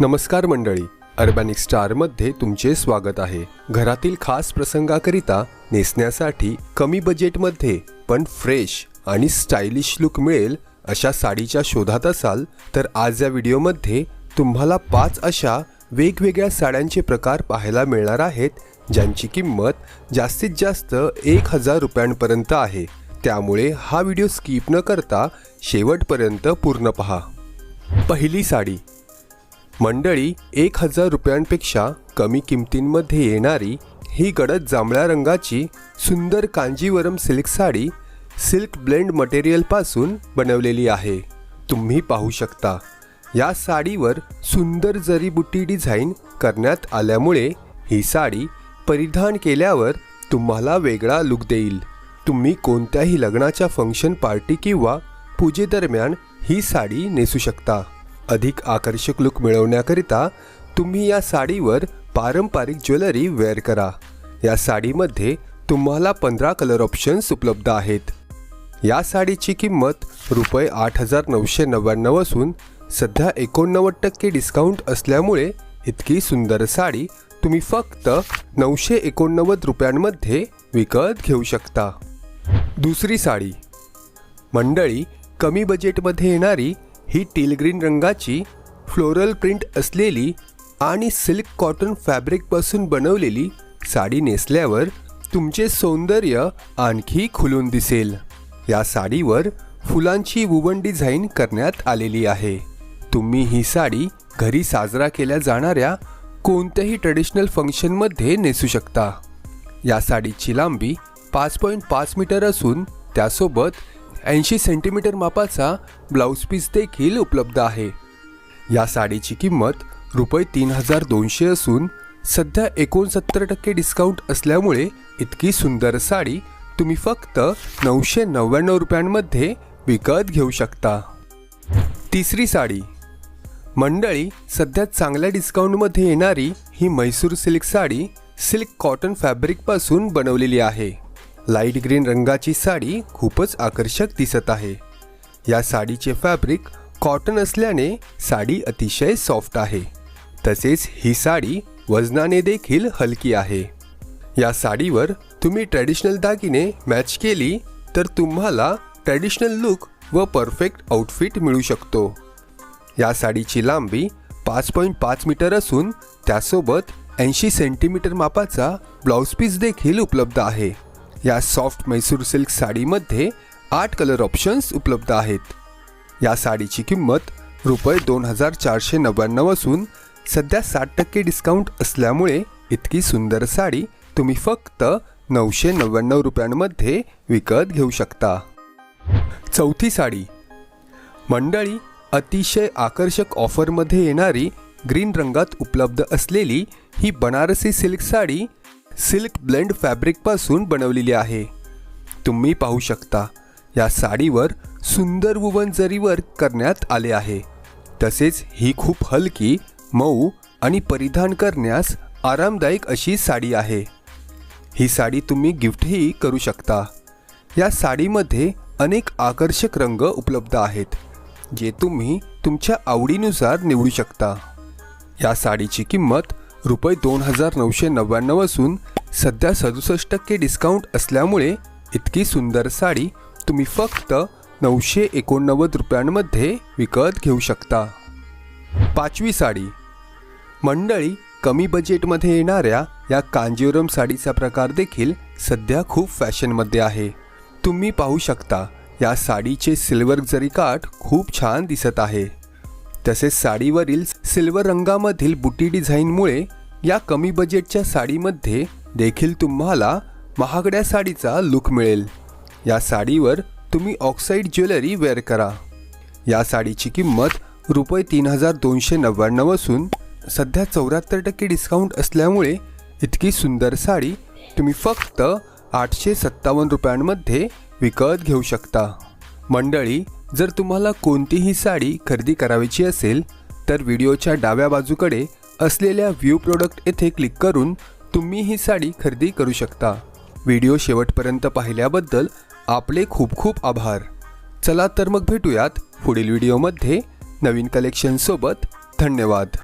नमस्कार मंडळी अर्बॅनिक स्टारमध्ये तुमचे स्वागत आहे. घरातील खास प्रसंगाकरिता नेसण्यासाठी कमी बजेटमध्ये पण फ्रेश आणि स्टायलिश लुक मिळेल अशा साडीच्या शोधात असाल तर आज या व्हिडिओमध्ये तुम्हाला पाच अशा वेगवेगळ्या साड्यांचे प्रकार पाहायला मिळणार आहेत ज्यांची किंमत जास्तीत जास्त एक हजार रुपयांपर्यंत आहे. त्यामुळे हा व्हिडिओ स्किप न करता शेवटपर्यंत पूर्ण पहा. पहिली साडी मंडळी एक हजार रुपयांपेक्षा कमी किमतींमध्ये येणारी ही गडद जांभळ्या रंगाची सुंदर Kanjeevaram silk sari silk blend मटेरियलपासून बनवलेली आहे. तुम्ही पाहू शकता या साडीवर सुंदर जरीबुटी डिझाईन करण्यात आल्यामुळे ही साडी परिधान केल्यावर तुम्हाला वेगळा लुक देईल. तुम्ही कोणत्याही लग्नाच्या फंक्शन पार्टी किंवा पूजेदरम्यान ही साडी नेसू शकता. अधिक आकर्षक लुक मिळवण्याकरिता तुम्ही या साडीवर पारंपरिक ज्वेलरी वेअर करा. या साडीमध्ये तुम्हाला पंधरा कलर ऑप्शन्स उपलब्ध आहेत. या साडीची किंमत रुपये आठ हजार नऊशे नव्याण्णव असून सध्या एकोणनव्वद टक्के डिस्काउंट असल्यामुळे इतकी सुंदर साडी तुम्ही फक्त नऊशे एकोणनव्वद रुपयांमध्ये विकत घेऊ शकता. दुसरी साडी. मंडळी कमी बजेटमध्ये येणारी ही टील ग्रीन रंगाची फ्लोरल प्रिंट असलेली आणि सिल्क कॉटन फॅब्रिकपासून बनवलेली साडी नेसल्यावर तुमचे सौंदर्य आणखी खुलून दिसेल. या साडीवर फुलांची वुवन डिझाईन करण्यात आलेली आहे. तुम्ही ही साडी घरी साजरा केल्या जाणाऱ्या कोणत्याही ट्रेडिशनल फंक्शनमध्ये नेसू शकता. या साडीची लांबी पाच पॉईंट पाच मीटर असून त्यासोबत ऐंशी सेंटीमीटर मापाचा ब्लाऊज पीस देखील उपलब्ध आहे. या साडीची किंमत रुपये तीन हजार दोनशे असून सध्या एकोणसत्तर टक्के डिस्काउंट असल्यामुळे इतकी सुंदर साडी तुम्ही फक्त नऊशे नव्याण्णव रुपयांमध्ये विकत घेऊ शकता. तिसरी साडी. मंडळी सध्या चांगल्या डिस्काउंटमध्ये येणारी ही Mysore silk sari silk cotton फॅब्रिकपासून बनवलेली आहे. लाइट ग्रीन रंगाची साडी खूपच आकर्षक दिसत आहे. या साडीचे फॅब्रिक कॉटन असल्याने साडी अतिशय सॉफ्ट आहे. तसेच ही साडी वजनाने देखील हलकी आहे. या साडीवर तुम्ही ट्रॅडिशनल दागिने मॅच केली तर तुम्हाला ट्रॅडिशनल लुक व परफेक्ट आउटफिट मिळू शकतो. या साडीची लांबी पाच पॉईंट पाच मीटर असून त्यासोबत ऐंशी सेंटीमीटर मापाचा ब्लाऊज पीस देखील उपलब्ध आहे. या सॉफ्ट मैसूर सिल्क साडीमध्ये आठ कलर ऑप्शन्स उपलब्ध आहेत. या साडीची किंमत रुपये दोन हजार चारशे नव्याण्णव असून सध्या साठ टक्के डिस्काउंट असल्यामुळे इतकी सुंदर साडी तुम्ही फक्त नऊशे नव्याण्णव रुपयांमध्ये विकत घेऊ शकता. चौथी साडी. मंडळी अतिशय आकर्षक ऑफरमध्ये येणारी ग्रीन रंगात उपलब्ध असलेली ही Banarasi silk sari silk blend फॅब्रिकपासून बनवलेली आहे. तुम्ही पाहू शकता या साडीवर सुंदर वुवन जरीवर करण्यात आले आहे तसेच ही खूप हलकी मऊ आणि परिधान करण्यास आरामदायक अशी साडी आहे. ही साडी तुम्ही गिफ्टही करू शकता. या साडीमध्ये अनेक आकर्षक रंग उपलब्ध आहेत जे तुम्ही तुमच्या आवडीनुसार निवडू शकता. या साडीची किंमत रुपये दोन हजार नऊशे नव्याण्णव असून सध्या सदुसष्ट टक्के डिस्काउंट असल्यामुळे इतकी सुंदर साडी तुम्ही फक्त नऊशे एकोणनव्वद रुपयांमध्ये विकत घेऊ शकता. पाचवी साडी. मंडळी कमी बजेटमध्ये येणाऱ्या या कांजीवरम साडीचा प्रकार देखील सध्या खूप फॅशनमध्ये आहे. तुम्ही पाहू शकता या साडीचे सिल्वर जरी काठ खूप छान दिसत आहे. तसेच साडीवरील सिल्वर रंगामधील बुटी डिझाईनमुळे या कमी बजेटच्या साडीमध्ये देखील तुम्हाला महागड्या साडीचा लुक मिळेल. या साडीवर तुम्ही ऑक्साईड ज्वेलरी वेअर करा. या साडीची किंमत रुपये तीन हजार दोनशे नव्याण्णव असून सध्या चौऱ्याहत्तर टक्के डिस्काउंट असल्यामुळे इतकी सुंदर साडी तुम्ही फक्त आठशे सत्तावन्न रुपयांमध्ये विकत घेऊ शकता. मंडळी जर तुम्हाला कोणतीही साडी खरेदी करायची असेल तर व्हिडिओच्या डाव्या बाजूकडे असलेल्या व्ह्यू प्रोडक्ट येथे क्लिक करून तुम्ही ही साडी खरेदी करू शकता. व्हिडिओ शेवटपर्यंत पाहिल्याबद्दल आपले खूप खूप आभार. चला तर मग भेटूयात पुढील व्हिडिओमध्ये नवीन कलेक्शनसोबत धन्यवाद.